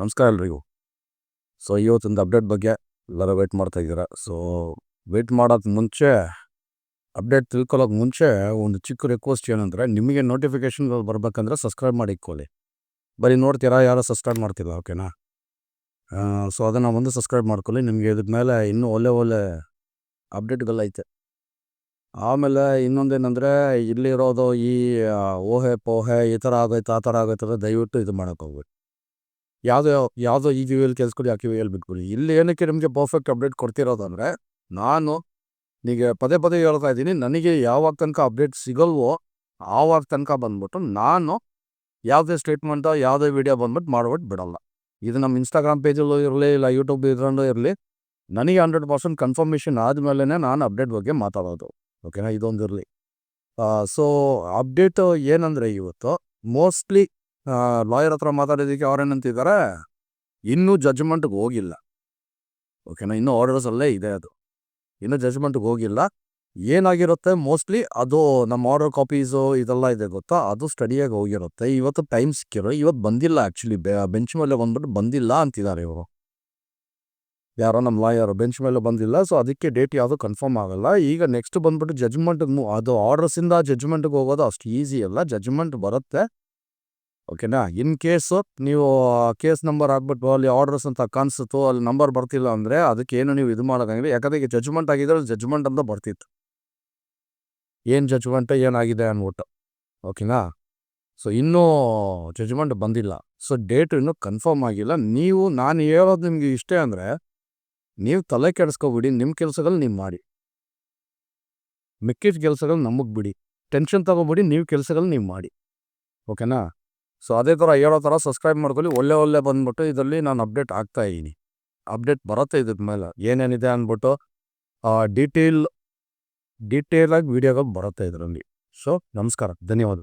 ನಮಸ್ಕಾರ ಎಲ್ರಿಗೂ. ಸೊ ಇವತ್ತೊಂದು ಅಪ್ಡೇಟ್ ಬಗ್ಗೆ ಎಲ್ಲರೂ ವೆಯ್ಟ್ ಮಾಡ್ತಾ ಇದ್ದೀರಾ? ಸೊ ವೇಟ್ ಮಾಡೋಕ್ಕೆ ಮುಂಚೆ ಅಪ್ಡೇಟ್ ತಿಳ್ಕೊಳ್ಳೋಕೆ ಮುಂಚೆ ಒಂದು ಚಿಕ್ಕ ರಿಕ್ವೆಸ್ಟ್ ಏನಂದರೆ, ನಿಮಗೆ ನೋಟಿಫಿಕೇಷನ್ ಬರಬೇಕಂದ್ರೆ ಸಬ್ಸ್ಕ್ರೈಬ್ ಮಾಡಿ ಇಕ್ಕೊಳ್ಳಿ ಬರೀ ನೋಡ್ತೀರಾ, ಯಾರೋ ಸಬ್ಸ್ಕ್ರೈಬ್ ಮಾಡ್ತಿಲ್ಲ ಓಕೆನಾ ಸೊ ಅದನ್ನು ಒಂದು ಸಬ್ಸ್ಕ್ರೈಬ್ ಮಾಡ್ಕೊಳ್ಳಿ. ನಿಮಗೆ ಇದ್ರ ಮೇಲೆ ಇನ್ನೂ ಒಳ್ಳೆ ಒಳ್ಳೆ ಅಪ್ಡೇಟ್ಗಳೈತೆ ಆಮೇಲೆ ಇನ್ನೊಂದೇನೆಂದರೆ, ಇಲ್ಲಿರೋದು ಈ ಓಹೆ, ಪೋಹೆ, ಈ ಥರ ಆಗೈತೆ, ಆ ಥರ ಆಗೈತೆ ಅಂದರೆ ದಯವಿಟ್ಟು ಇದು ಮಾಡೋಕೆ ಹೋಗ್ಬೇಡಿ. ಯಾವುದೋ ಯಾವುದೋ ಈ ಕೇಳಿಸ್ಕೊಳ್ಳಿ ಕೊಡಿ ಯಾಕೆ ಬಿಟ್ಕೊಳ್ಳಿ ಇಲ್ಲಿ ಏನಕ್ಕೆ ನಿಮಗೆ ಪರ್ಫೆಕ್ಟ್ ಅಪ್ಡೇಟ್ ಕೊಡ್ತಿರೋದಂದರೆ, ನಾನು ನಿಮಗೆ ಪದೇ ಪದೇ ಹೇಳ್ತಾ ಇದ್ದೀನಿ, ನನಗೆ ಯಾವಾಗ ತನಕ ಅಪ್ಡೇಟ್ ಸಿಗಲ್ವೋ ಆವಾಗ ತನಕ ಬಂದ್ಬಿಟ್ಟು ನಾನು ಯಾವುದೇ ಸ್ಟೇಟ್ಮೆಂಟೋ ಯಾವುದೇ ವಿಡಿಯೋ ಬಂದ್ಬಿಟ್ಟು ಮಾಡ್ಬಿಟ್ಟು ಬಿಡಲ್ಲ. ಇದು ನಮ್ಮ ಇನ್ಸ್ಟಾಗ್ರಾಮ್ ಪೇಜಲ್ಲೂ ಇರಲಿ, ಇಲ್ಲ ಯೂಟ್ಯೂಬ್ ಇದರಲ್ಲೂ ಇರಲಿ, ನನಗೆ ಹಂಡ್ರೆಡ್ ಪರ್ಸೆಂಟ್ ಕನ್ಫರ್ಮೇಷನ್ ಆದಮೇಲೆ ನಾನು ಅಪ್ಡೇಟ್ ಬಗ್ಗೆ ಮಾತಾಡೋದು. ಓಕೆನಾ ಇದೊಂದಿರಲಿ ಸೊ ಅಪ್ಡೇಟು ಏನಂದರೆ ಇವತ್ತು ಮೋಸ್ಟ್ಲಿ ಲಾಯರ್ ಹತ್ರ ಮಾತಾಡಿದ್ದಕ್ಕೆ ಅವ್ರೇನಂತಿದ್ದಾರೆ ಇನ್ನೂ ಜಜ್ಮೆಂಟ್ಗೆ ಹೋಗಿಲ್ಲ. ಓಕೆನಾ ಇನ್ನೂ ಆರ್ಡರ್ಸಲ್ಲೇ ಇದೆ ಅದು. ಇನ್ನೂ ಜಜ್ಮೆಂಟ್ಗೆ ಹೋಗಿಲ್ಲ. ಏನಾಗಿರುತ್ತೆ? ಮೋಸ್ಟ್ಲಿ ಅದು ನಮ್ಮ ಆರ್ಡರ್ ಕಾಪೀಸು ಇದೆಲ್ಲ ಇದೆ ಗೊತ್ತಾ? ಅದು ಸ್ಟಡಿಯಾಗಿ ಹೋಗಿರುತ್ತೆ. ಇವತ್ತು ಟೈಮ್ ಸಿಕ್ಕಿರೋ, ಇವತ್ತು ಬಂದಿಲ್ಲ ಆ್ಯಕ್ಚುಲಿ ಬೆಂಚ್ ಮೇಲೆ ಬಂದ್ಬಿಟ್ಟು ಬಂದಿಲ್ಲ ಅಂತಿದ್ದಾರೆ ಇವರು. ಯಾರೋ ನಮ್ಮ ಲಾಯರ್ ಬೆಂಚ್ ಮೇಲೆ ಬಂದಿಲ್ಲ ಸೊ ಅದಕ್ಕೆ ಡೇಟ್ ಯಾವುದು ಕನ್ಫರ್ಮ್ ಆಗಲ್ಲ. ಈಗ ನೆಕ್ಸ್ಟ್ ಬಂದ್ಬಿಟ್ಟು ಜಜ್ಮೆಂಟ್ ಅದು ಆರ್ಡರ್ಸಿಂದ ಜಜ್ಮೆಂಟ್ಗೆ ಹೋಗೋದು ಅಷ್ಟು ಈಸಿ ಅಲ್ಲ. ಜಜ್ಮೆಂಟ್ ಬರುತ್ತೆ. ಓಕೆನಾ ಇನ್ ಕೇಸು ನೀವು ಕೇಸ್ ನಂಬರ್ ಆಗ್ಬಿಟ್ಟು ಅಲ್ಲಿ ಆರ್ಡರ್ಸ್ ಅಂತ ಕಾಣಿಸುತ್ತೋ, ಅಲ್ಲಿ ನಂಬರ್ ಬರ್ತಿಲ್ಲ ಅಂದರೆ, ಅದಕ್ಕೆ ಏನು ನೀವು ಇದು ಮಾಡೋಕ್ಕಾಗಿಲ್ಲ. ಯಾಕಂದರೆ ಈಗ ಜಜ್ಮೆಂಟ್ ಆಗಿದ್ರೆ ಜಜ್ಮೆಂಟ್ ಅಂತ ಬರ್ತಿತ್ತು. ಏನು ಜಜ್ಮೆಂಟ್ ಏನಾಗಿದೆ ಅಂದ್ಬಿಟ್ಟು ಓಕೆನಾ ಸೊ ಇನ್ನೂ ಜಜ್ಮೆಂಟ್ ಬಂದಿಲ್ಲ. ಸೊ ಡೇಟ್ ಇನ್ನೂ ಕನ್ಫರ್ಮ್ ಆಗಿಲ್ಲ. ನೀವು, ನಾನು ಹೇಳೋದು ನಿಮಗೆ ಇಷ್ಟೇ ಅಂದರೆ, ನೀವು ತಲೆ ಕೆಡಿಸ್ಕೊಬಿಡಿ ನಿಮ್ಮ ಕೆಲಸಗಳು ನೀವು ಮಾಡಿ. ಮಿಕ್ಕಿದ ಕೆಲಸಗಳು ನಮಗೆ ಬಿಡಿ. ಟೆನ್ಷನ್ ತಗೋಬಿಡಿ, ನೀವು ಕೆಲಸಗಳು ನೀವು ಮಾಡಿ. ಓಕೆನಾ ಸೊ ಅದೇ ಥರ ಹೇಳೋ ಥರ ಸಬ್ಸ್ಕ್ರೈಬ್ ಮಾಡ್ಕೊಳ್ಳಿ. ಒಳ್ಳೆ ಒಳ್ಳೆ ಬಂದ್ಬಿಟ್ಟು ಇದರಲ್ಲಿ ನಾನು ಅಪ್ಡೇಟ್ ಆಗ್ತಾ ಇದ್ದೀನಿ. ಅಪ್ಡೇಟ್ ಬರುತ್ತೆ ಇದ್ರ ಮೇಲೆ. ಏನೇನಿದೆ ಅಂದ್ಬಿಟ್ಟು ಡೀಟೇಲ್ ಡೀಟೇಲಾಗಿ ವೀಡಿಯೋಗಳು ಬರುತ್ತೆ ಇದರಲ್ಲಿ. ಸೊ ನಮಸ್ಕಾರ. ಧನ್ಯವಾದ